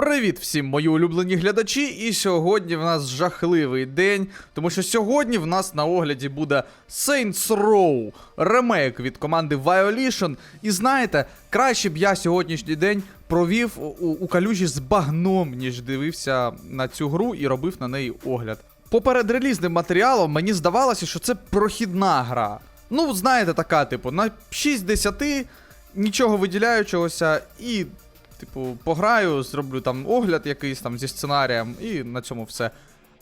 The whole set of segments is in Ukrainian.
Привіт всім, мої улюблені глядачі. І сьогодні в нас жахливий день, тому що сьогодні в нас на огляді буде Saints Row, ремейк від команди Violation. І знаєте, краще б я сьогоднішній день провів у, у калюжі з багном, ніж дивився на цю гру і робив на неї огляд. По передрелізним матеріалам мені здавалося, що це прохідна гра. Ну, знаєте, така, типу, на 6 10 нічого виділяючогося і Типу, пограю, зроблю там огляд якийсь там зі сценарієм, і на цьому все.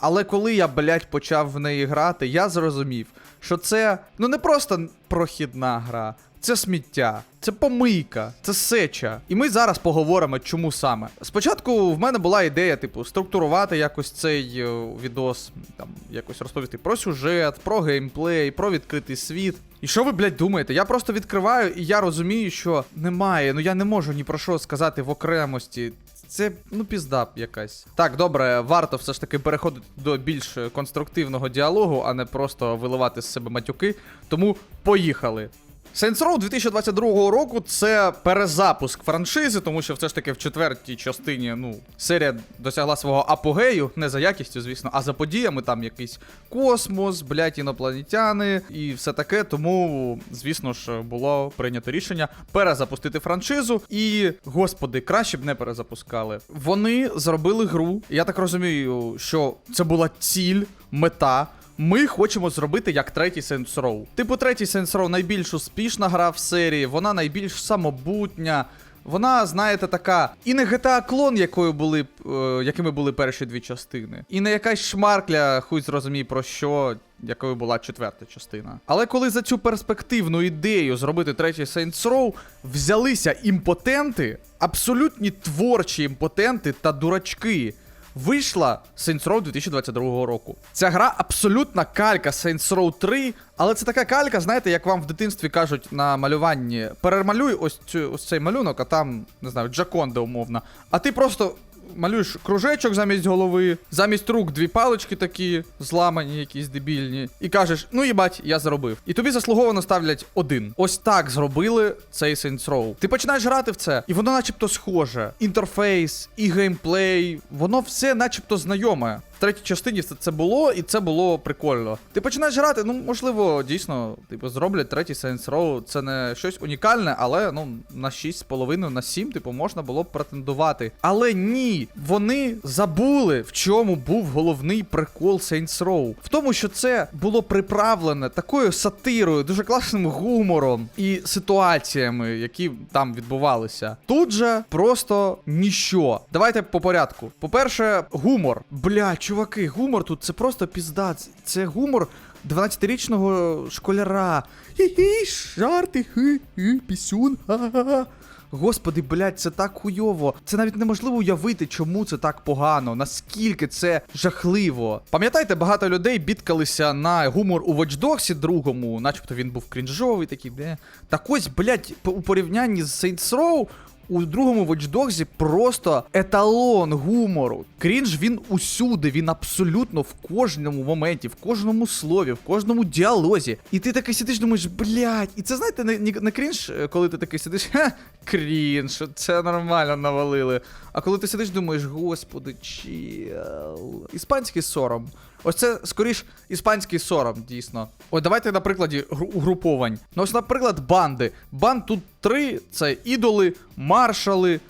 Але коли я, блядь, почав в неї грати, я зрозумів, що це ну не просто прохідна гра, це сміття, це помийка, це сеча. І ми зараз поговоримо, чому саме. Спочатку в мене була ідея, типу, структурувати якось цей е, відос, там, якось розповісти про сюжет, про геймплей, про відкритий світ. І що ви, блядь, думаєте? Я просто відкриваю, і я розумію, що немає. Ну я не можу ні про що сказати в окремості. Це ну пізда якась. Так, добре, варто все ж таки переходити до більш конструктивного діалогу, а не просто виливати з себе матюки. Тому поїхали. Saints Row 2022 року це перезапуск франшизи, тому що все ж таки в четвертій частині ну, серія досягла свого апогею, не за якістю, звісно, а за подіями. Там якийсь космос, блядь, інопланетяни і все таке. Тому, звісно ж, було прийнято рішення перезапустити франшизу. І, господи, краще б не перезапускали. Вони зробили гру. Я так розумію, що це була ціль, мета. Ми хочемо зробити як третій Saints Row. Типу, третій Saints Row найбільш успішна гра в серії, вона найбільш самобутня. Вона, знаєте, така і не GTA клон, якою були, е, якими були перші дві частини, і не якась шмаркля, хуй зрозумій про що, якою була четверта частина. Але коли за цю перспективну ідею зробити третій Saints Row взялися імпотенти, абсолютні творчі імпотенти та дурачки. Вийшла Saints Row 2022 року. Ця гра абсолютна калька Saints Row 3, але це така калька, знаєте, як вам в дитинстві кажуть на малюванні: перемалюй ось цю ось цей малюнок, а там, не знаю, Джаконда умовно. А ти просто малюєш кружечок замість голови, замість рук дві палички такі, зламані, якісь дебільні, і кажеш, ну їбать, я зробив. І тобі заслуговано ставлять один. Ось так зробили цей Saints Row. Ти починаєш грати в це, і воно начебто схоже. Інтерфейс, і геймплей, воно все начебто знайоме. В третій частині це, це було, і це було прикольно. Ти починаєш грати, ну можливо, дійсно, типу, зроблять третій Saints Row. Це не щось унікальне, але ну на 6,5, на 7, типу, можна було б претендувати. Але ні, вони забули, в чому був головний прикол Saints Row. В тому, що це було приправлене такою сатирою, дуже класним гумором і ситуаціями, які там відбувалися. Тут же просто ніщо. Давайте по порядку. По-перше, гумор. Бля, чуваки, гумор тут це просто пізда. Це- гумор 12-річного школяра. Хі-хі, жарти, хі-хі, пісюн. ха-ха-ха. Господи, блядь, це так хуйово. Це навіть неможливо уявити, чому це так погано, наскільки це жахливо. Пам'ятаєте, багато людей бідкалися на гумор у Watch Dogs другому, начебто він був крінжовий такий, де. Так ось, блядь, у порівнянні з Saints Row у другому Watch Dogs просто еталон гумору. Крінж він усюди, він абсолютно в кожному моменті, в кожному слові, в кожному діалозі. І ти такий сидиш, думаєш, блядь, і це знаєте, не, не, крінж, е, коли ти такий сидиш, ха, крінж, це нормально навалили. А коли ти сидиш, думаєш, господи, чел. Іспанський сором. Ось це скоріш іспанський сором, дійсно. Ось давайте на прикладі угруповань. Ну ось, наприклад, банди. Банд тут три: це ідоли, маршали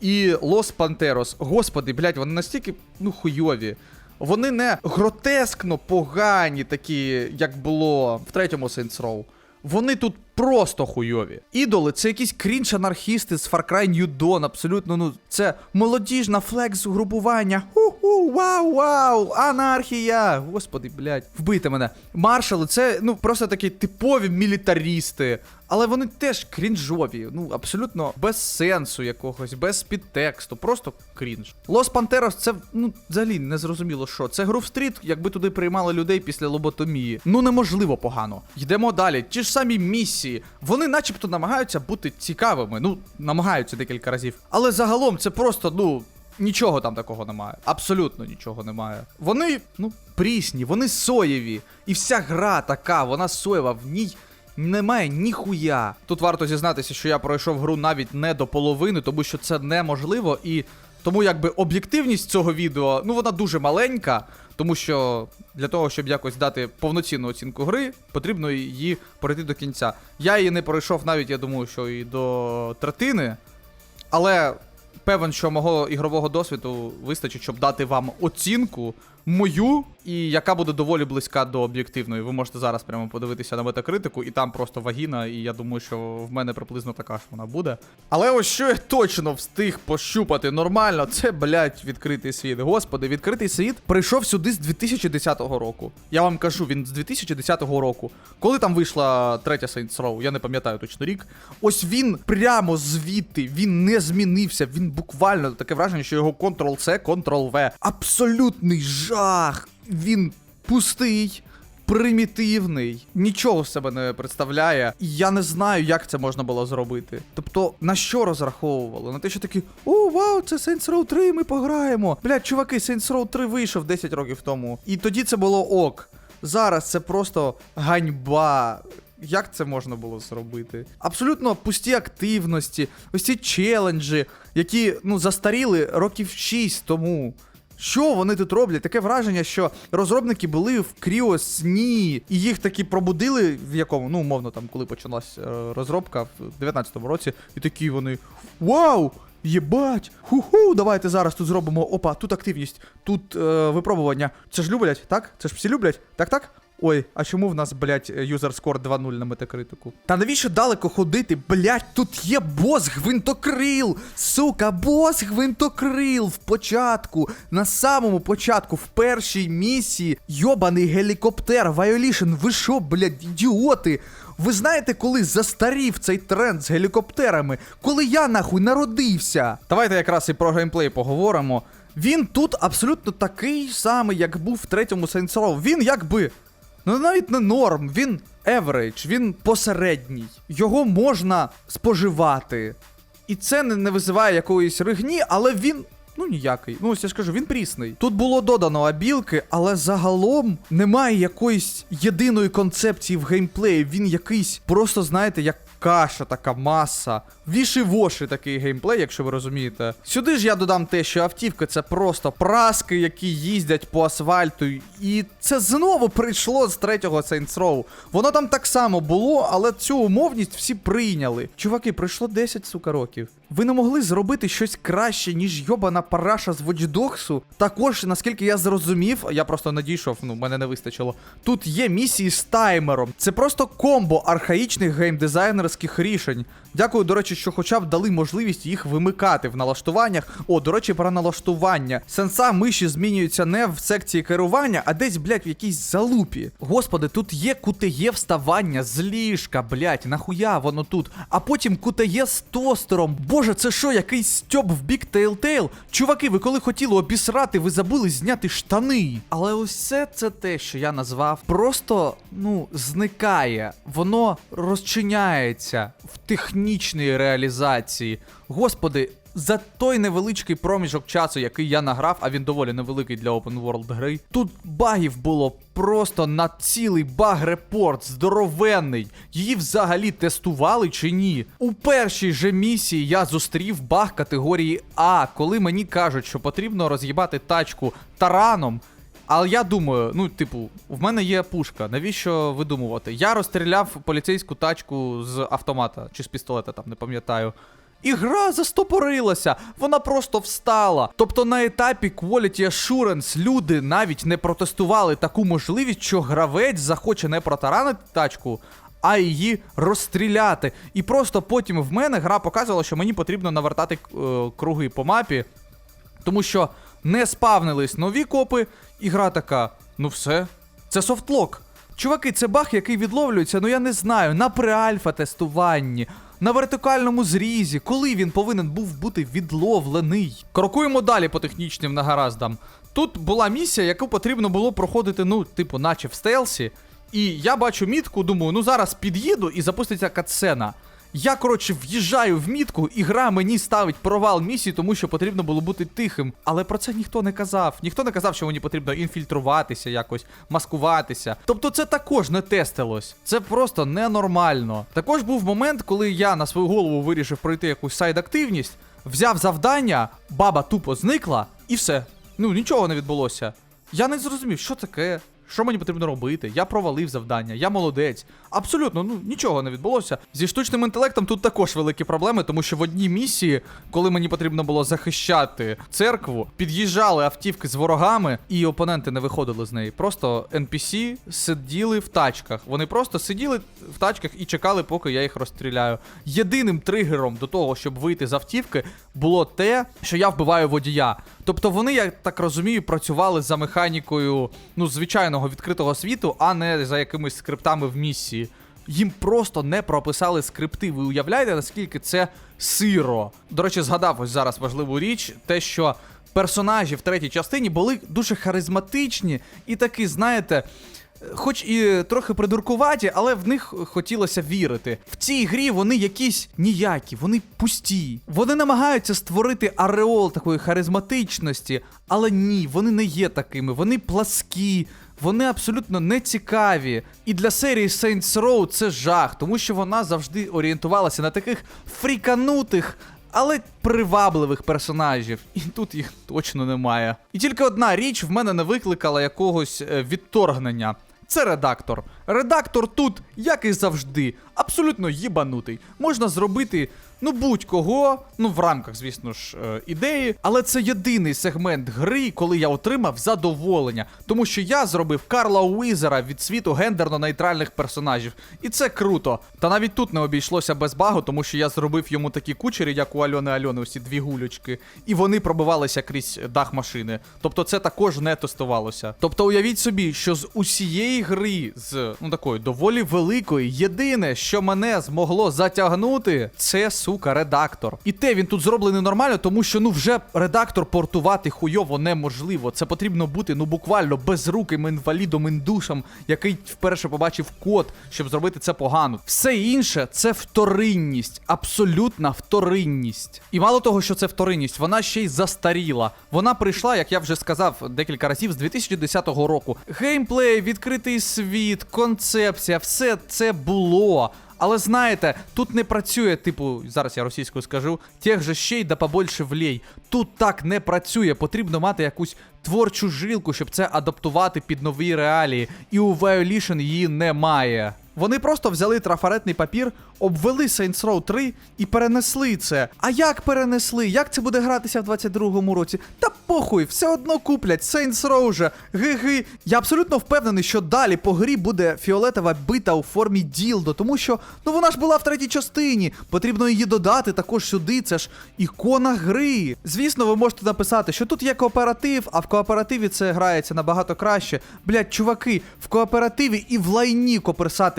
і Лос Пантерос. Господи, блядь, вони настільки ну хуйові. Вони не гротескно погані, такі, як було в третьому Saints Row. Вони тут просто хуйові. Ідоли це якісь крінж-анархісти з Far Cry New Dawn, абсолютно, ну, це молодіжна флекс групування. Ху-ху, вау, вау, анархія. Господи, блядь, вбийте мене. Маршали, це ну просто такі типові мілітарісти. Але вони теж крінжові, ну абсолютно без сенсу якогось, без підтексту, просто крінж. Лос Пантерос це ну взагалі не зрозуміло що. Це Грув Стріт, якби туди приймали людей після лоботомії. Ну неможливо погано. Йдемо далі. Ті ж самі місії, вони начебто намагаються бути цікавими. Ну, намагаються декілька разів. Але загалом це просто, ну. Нічого там такого немає. Абсолютно нічого немає. Вони, ну, прісні, вони соєві. І вся гра така, вона соєва, в ній немає ніхуя. Тут варто зізнатися, що я пройшов гру навіть не до половини, тому що це неможливо і Тому якби об'єктивність цього відео, ну вона дуже маленька, тому що для того, щоб якось дати повноцінну оцінку гри, потрібно її пройти до кінця. Я її не пройшов навіть, я думаю, що і до третини. Але певен, що мого ігрового досвіду вистачить, щоб дати вам оцінку мою, і яка буде доволі близька до об'єктивної. Ви можете зараз прямо подивитися на метакритику, і там просто вагіна, і я думаю, що в мене приблизно така ж вона буде. Але ось що я точно встиг пощупати нормально, це, блядь, відкритий світ. Господи, відкритий світ прийшов сюди з 2010 року. Я вам кажу, він з 2010 року. Коли там вийшла третя Saints Row, я не пам'ятаю точно рік. Ось він прямо звідти, він не змінився. Він буквально таке враження, що його Ctrl-C, Ctrl-V. Абсолютний жах. Він пустий. Примітивний, нічого з себе не представляє, і я не знаю, як це можна було зробити. Тобто, на що розраховували? На те, що такі, о, вау, це Saints Row 3, ми пограємо. Блядь, чуваки, Saints Row 3 вийшов 10 років тому. І тоді це було ок. Зараз це просто ганьба. Як це можна було зробити? Абсолютно пусті активності, ось ці челенджі, які ну застаріли років 6 тому. Що вони тут роблять? Таке враження, що розробники були в кріосні, і їх таки пробудили в якому, ну, умовно, там, коли почалась е, розробка в 19-му році, і такі вони. Вау! Єбать! Ху-ху! Давайте зараз тут зробимо. Опа, тут активність, тут е, випробування. Це ж люблять, так? Це ж всі люблять? Так, так? Ой, а чому в нас, блядь, юзер скор 2.0 на метакритику? Та навіщо далеко ходити? Блядь, тут є бос гвинтокрил! Сука, бос гвинтокрил в початку, на самому початку, в першій місії, йобаний гелікоптер, Violation, ви що, блядь, ідіоти? Ви знаєте, коли застарів цей тренд з гелікоптерами? Коли я нахуй народився? Давайте якраз і про геймплей поговоримо. Він тут абсолютно такий самий, як був в третьому Saints Row. Він якби. Ну навіть не норм, він average, він посередній. Його можна споживати. І це не, не визиває якоїсь ригні, але він. Ну, ніякий. Ну, ось я ж кажу, він прісний. Тут було додано абілки, але загалом немає якоїсь єдиної концепції в геймплеї. Він якийсь, просто, знаєте, як каша, така маса. Віші-воші такий геймплей, якщо ви розумієте. Сюди ж я додам те, що автівка це просто праски, які їздять по асфальту. І це знову прийшло з третього Saints Row. Воно там так само було, але цю умовність всі прийняли. Чуваки, пройшло 10 сука років. Ви не могли зробити щось краще, ніж йобана параша з водідоксу? Також, наскільки я зрозумів, я просто надійшов, ну мене не вистачило. Тут є місії з таймером. Це просто комбо архаїчних геймдизайнерських рішень. Дякую, до речі, що хоча б дали можливість їх вимикати в налаштуваннях. О, до речі, про налаштування. Сенса миші змінюються не в секції керування, а десь, блядь, в якійсь залупі. Господи, тут є QTE вставання з ліжка, блядь, нахуя воно тут. А потім QTE з тостером. Боже, це що, якийсь стьоп в бік Telltale? Чуваки, ви коли хотіли обісрати, ви забули зняти штани. Але ось це, те, що я назвав, просто, ну, зникає. Воно розчиняється в технічній реалізації. Господи, за той невеличкий проміжок часу, який я награв, а він доволі невеликий для open world гри. Тут багів було просто на цілий баг-репорт, здоровенний. Її взагалі тестували чи ні? У першій же місії я зустрів баг категорії А, коли мені кажуть, що потрібно роз'їбати тачку тараном. Але я думаю, ну, типу, в мене є пушка, навіщо видумувати? Я розстріляв поліцейську тачку з автомата чи з пістолета, там не пам'ятаю. І гра застопорилася, вона просто встала. Тобто на етапі Quality Assurance люди навіть не протестували таку можливість, що гравець захоче не протаранити тачку, а її розстріляти. І просто потім в мене гра показувала, що мені потрібно навертати е, круги по мапі, тому що не спавнились нові копи, і гра така: ну все, це софтлок. Чуваки, це баг, який відловлюється, ну я не знаю, на преальфа тестуванні, на вертикальному зрізі, коли він повинен був бути відловлений. Крокуємо далі по технічним нагараздам. Тут була місія, яку потрібно було проходити, ну, типу, наче в стелсі. І я бачу мітку, думаю, ну зараз під'їду і запуститься катсцена. Я, коротше, в'їжджаю в мітку, і гра мені ставить провал місії, тому що потрібно було бути тихим. Але про це ніхто не казав. Ніхто не казав, що мені потрібно інфільтруватися, якось маскуватися. Тобто це також не тестилось. Це просто ненормально. Також був момент, коли я на свою голову вирішив пройти якусь сайд-активність. взяв завдання, баба тупо зникла, і все. Ну, нічого не відбулося. Я не зрозумів, що таке, що мені потрібно робити. Я провалив завдання, я молодець. Абсолютно, ну нічого не відбулося. Зі штучним інтелектом тут також великі проблеми, тому що в одній місії, коли мені потрібно було захищати церкву, під'їжджали автівки з ворогами, і опоненти не виходили з неї. Просто NPC сиділи в тачках. Вони просто сиділи в тачках і чекали, поки я їх розстріляю. Єдиним тригером до того, щоб вийти з автівки, було те, що я вбиваю водія. Тобто вони, я так розумію, працювали за механікою ну, звичайного відкритого світу, а не за якимись скриптами в місії. Їм просто не прописали скрипти. Ви уявляєте, наскільки це сиро? До речі, згадав ось зараз важливу річ, те, що персонажі в третій частині були дуже харизматичні і такі, знаєте. Хоч і трохи придуркуваті, але в них хотілося вірити. В цій грі вони якісь ніякі, вони пусті. Вони намагаються створити ареол такої харизматичності, але ні, вони не є такими. Вони пласкі, вони абсолютно не цікаві. І для серії Saints Row це жах, тому що вона завжди орієнтувалася на таких фріканутих. Але привабливих персонажів, і тут їх точно немає. І тільки одна річ в мене не викликала якогось е, відторгнення. Це редактор. Редактор тут, як і завжди, абсолютно їбанутий. Можна зробити, ну будь-кого, ну в рамках, звісно ж, е, ідеї. Але це єдиний сегмент гри, коли я отримав задоволення. Тому що я зробив Карла Уізера від світу гендерно-нейтральних персонажів. І це круто. Та навіть тут не обійшлося без багу, тому що я зробив йому такі кучері, як у Альони Альони, усі дві гулючки. І вони пробивалися крізь дах машини. Тобто це також не тестувалося. Тобто уявіть собі, що з усієї гри, з ну такої доволі великої, єдине, що мене змогло затягнути, це сука, редактор. І те він тут зроблений нормально, тому що ну вже редактор портувати хуйово неможливо. Це потрібно бути ну буквально безруким інвалідом індушем, який вперше побачив код, щоб зробити це погано. Все інше це вторинність, абсолютна вторинність. І мало того, що це вторинність, вона ще й застаріла. Вона прийшла, як я вже сказав декілька разів, з 2010 року. Геймплей, відкритий світ, концепція, все це було. Але знаєте, тут не працює, типу, зараз я російською скажу, тех же ще й да побольше влій. Тут так не працює. Потрібно мати якусь творчу жилку, щоб це адаптувати під нові реалії. І у Violation її немає. Вони просто взяли трафаретний папір, обвели Saints Row 3 і перенесли це. А як перенесли? Як це буде гратися в 22-му році? Та похуй, все одно куплять Saints Row же. Ги-ги. Я абсолютно впевнений, що далі по грі буде фіолетова бита у формі ділдо, тому що ну вона ж була в третій частині. Потрібно її додати також сюди. Це ж ікона гри. Звісно, ви можете написати, що тут є кооператив, а в кооперативі це грається набагато краще. Блять, чуваки, в кооперативі і в лайні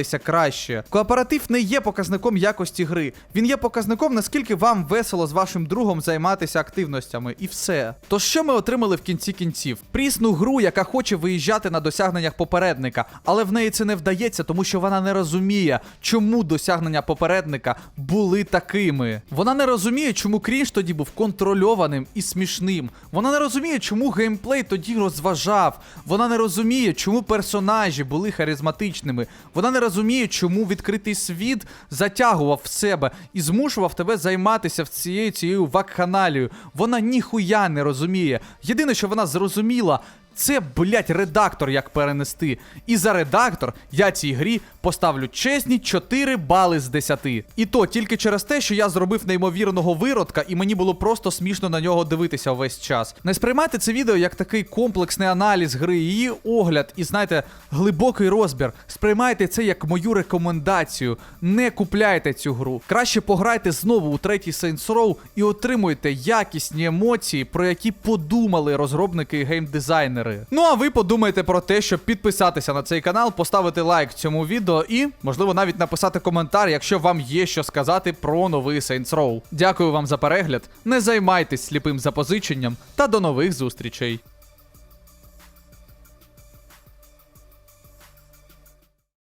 коперсатися краще. Кооператив не є показником якості гри. Він є показником, наскільки вам весело з вашим другом займатися активностями, і все. То що ми отримали в кінці кінців? Прісну гру, яка хоче виїжджати на досягненнях попередника, але в неї це не вдається, тому що вона не розуміє, чому досягнення попередника були такими. Вона не розуміє, чому крінж тоді був контрольованим і смішним. Вона не розуміє, чому геймплей тоді розважав. Вона не розуміє, чому персонажі були харизматичними. Вона не розуміє, чому відкритий світ затягував в себе і змушував тебе займатися в цією цією вакханалією. Вона ніхуя не розуміє. Єдине, що вона зрозуміла. Це, блять, редактор як перенести. І за редактор я цій грі поставлю чесні 4 бали з 10. І то тільки через те, що я зробив неймовірного виродка, і мені було просто смішно на нього дивитися весь час. Не сприймайте це відео як такий комплексний аналіз гри, її огляд і, знаєте, глибокий розбір. Сприймайте це як мою рекомендацію. Не купляйте цю гру. Краще пограйте знову у третій Saints Row і отримуйте якісні емоції, про які подумали розробники і геймдизайнери. Ну а ви подумайте про те, щоб підписатися на цей канал, поставити лайк цьому відео і, можливо, навіть написати коментар, якщо вам є що сказати про новий Saints Row. Дякую вам за перегляд. Не займайтесь сліпим запозиченням та до нових зустрічей.